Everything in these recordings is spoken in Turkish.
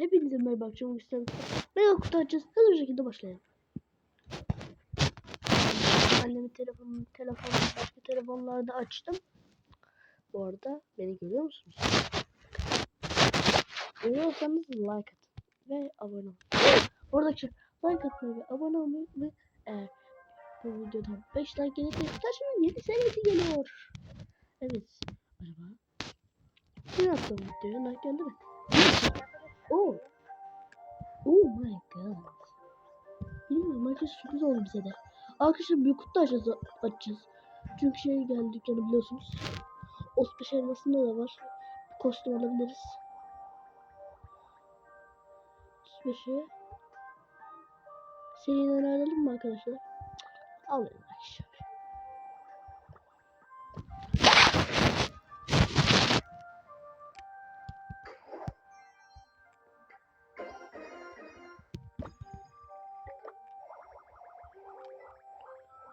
Hepinize merhaba akşam istedim. Mega kutu açacağız. Hızlı bir şekilde başlayalım. Annemin telefonunu, telefonu başka telefonlarda açtım. Bu arada beni görüyor musunuz? Görüyorsanız like atın ve abone olun. Oradaki like atmayı ve abone olmayı ve eğer bu videodan 5 like gelirse saçımın yeni serisi geliyor. Evet. Kim attı bu videoya? Like mi? Oh. Oh my god. Bilmiyorum herkes sürpriz oldu bize de. Arkadaşlar büyük kutu açacağız, açacağız. Çünkü şey geldi dükkanı biliyorsunuz. Ospaş elmasında da var. Kostüm alabiliriz. 35'e. Seriden ayrılalım mı arkadaşlar? Alalım arkadaşlar.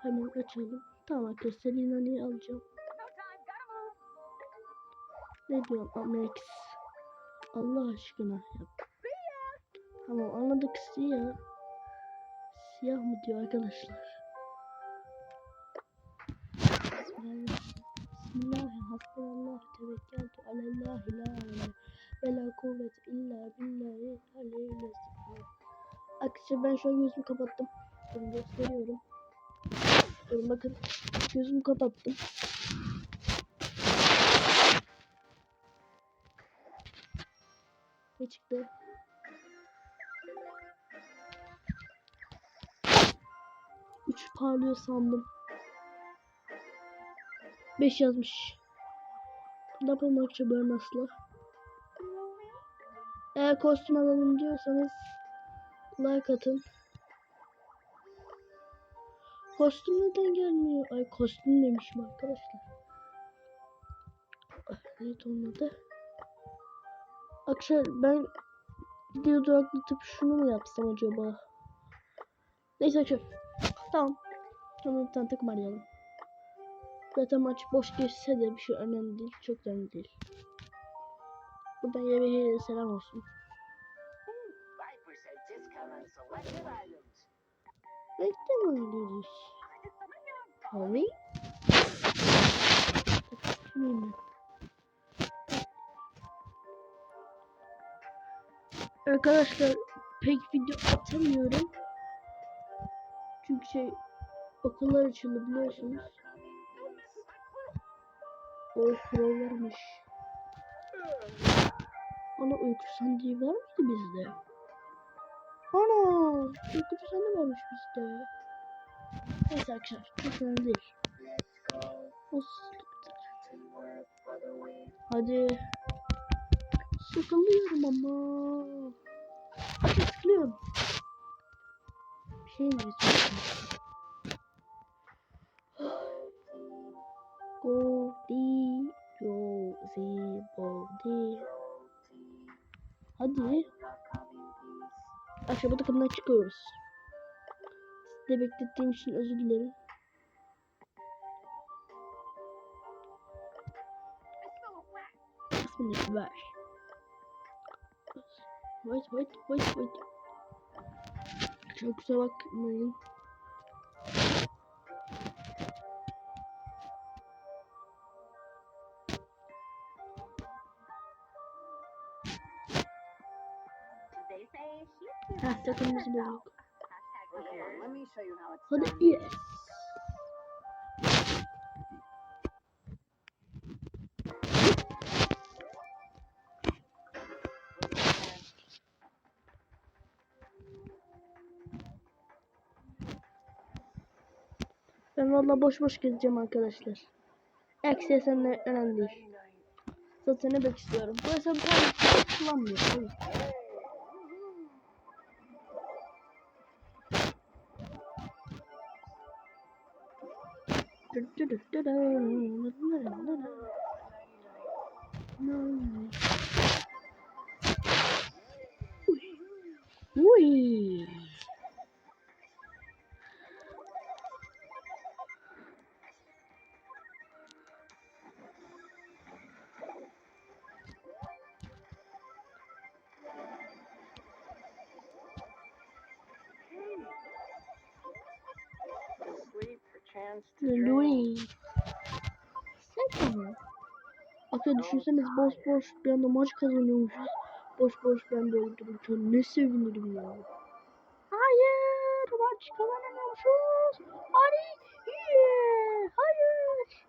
Hemen açalım. Tamam arkadaşlar Lina'yı alacağım. Ne diyorsun Amex? Allah aşkına yap. Tamam anladık siyah. Siyah mı diyor arkadaşlar? Bismillah. Bismillah. Hasbunallah. Tevekkeltu alallah. La ilahe ve la kuvvet illa billahi aleyhi Arkadaşlar ben şu an gözümü kapattım. Bunu gösteriyorum. Durun bakın. Gözümü kapattım. Ne çıktı? Üç parlıyor sandım. Beş yazmış. Ne arkadaşlar böyle nasıl? Eğer kostüm alalım diyorsanız like atın. Kostüm neden gelmiyor? Ay kostüm demişim arkadaşlar. Ah, Neydi onun adı? Arkadaşlar ben video duraklatıp şunu mu yapsam acaba? Neyse arkadaşlar. Tamam. Sonra bir tane takım arayalım. Zaten maç boş geçse de bir şey önemli değil. Çok önemli değil. Buradan de selam olsun. 5% discount on selected items. Reklam oynuyoruz. Kimim ben? Arkadaşlar pek video atamıyorum. Çünkü şey okullar açıldı biliyorsunuz. O kurallarmış. Ana uyku sandığı var mıydı bizde? Ana uyku sandığı varmış bizde. Neyse arkadaşlar çok önemli değil. Hadi. Sıkılıyorum ama. Hadi sıkılıyorum. Bir şey mi istiyorsun? Go di yo zi bo di. Hadi. Aşağı takımdan çıkıyoruz. Sizi beklettiğim için özür dilerim. Bismillah. Wait wait wait wait. Çok kusura bakmayın. Heh takımımızı bulduk. Hadi yes. Ben valla boş boş gezeceğim arkadaşlar. Eksi yesenler önemli değil. Zaten ne istiyorum. Bu hesabı ben Uy. Louis. Sen mi? Akya düşünseniz boş boş bir anda maç kazanıyormuşuz. Boş boş ben böyle dururken ne sevinirim ya. Hayır maç kazanamıyormuşuz. Hayır. Hayır.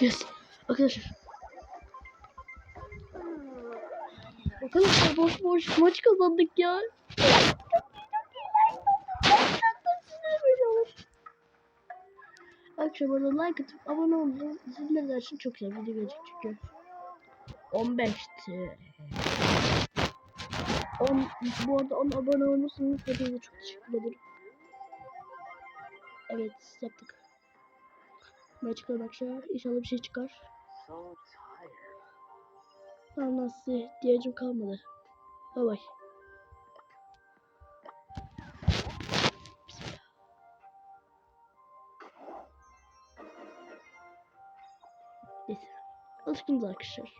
Yes. Arkadaşlar. Arkadaşlar boş boş maç kazandık ya. Bana like atıp abone olun. Sizler için çok güzel video gelecek çünkü. 15'ti. 10, bu arada 10 abone olmuşsunuz. Hepinize çok teşekkür ederim. Evet yaptık. Ne çıkar akşam? İnşallah bir şey çıkar. Nasıl ihtiyacım kalmadı. Bay bay. Alışkınız arkadaşlar.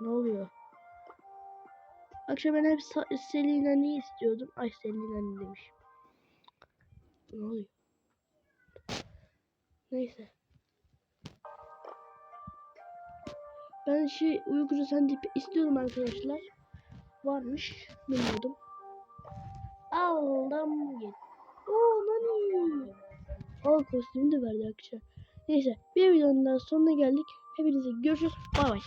Ne oluyor? Akşam ben hep Selina ne istiyordum? Ay Selina ne demiş. Ne oluyor? Neyse. Ben şey uykucu sandipi istiyorum arkadaşlar. Varmış. Bilmiyordum. Aldım git. Oo nani. Al kostümü de verdi arkadaşlar. Neyse bir videonun daha sonuna geldik. Hepinize görüşürüz. Bay bay.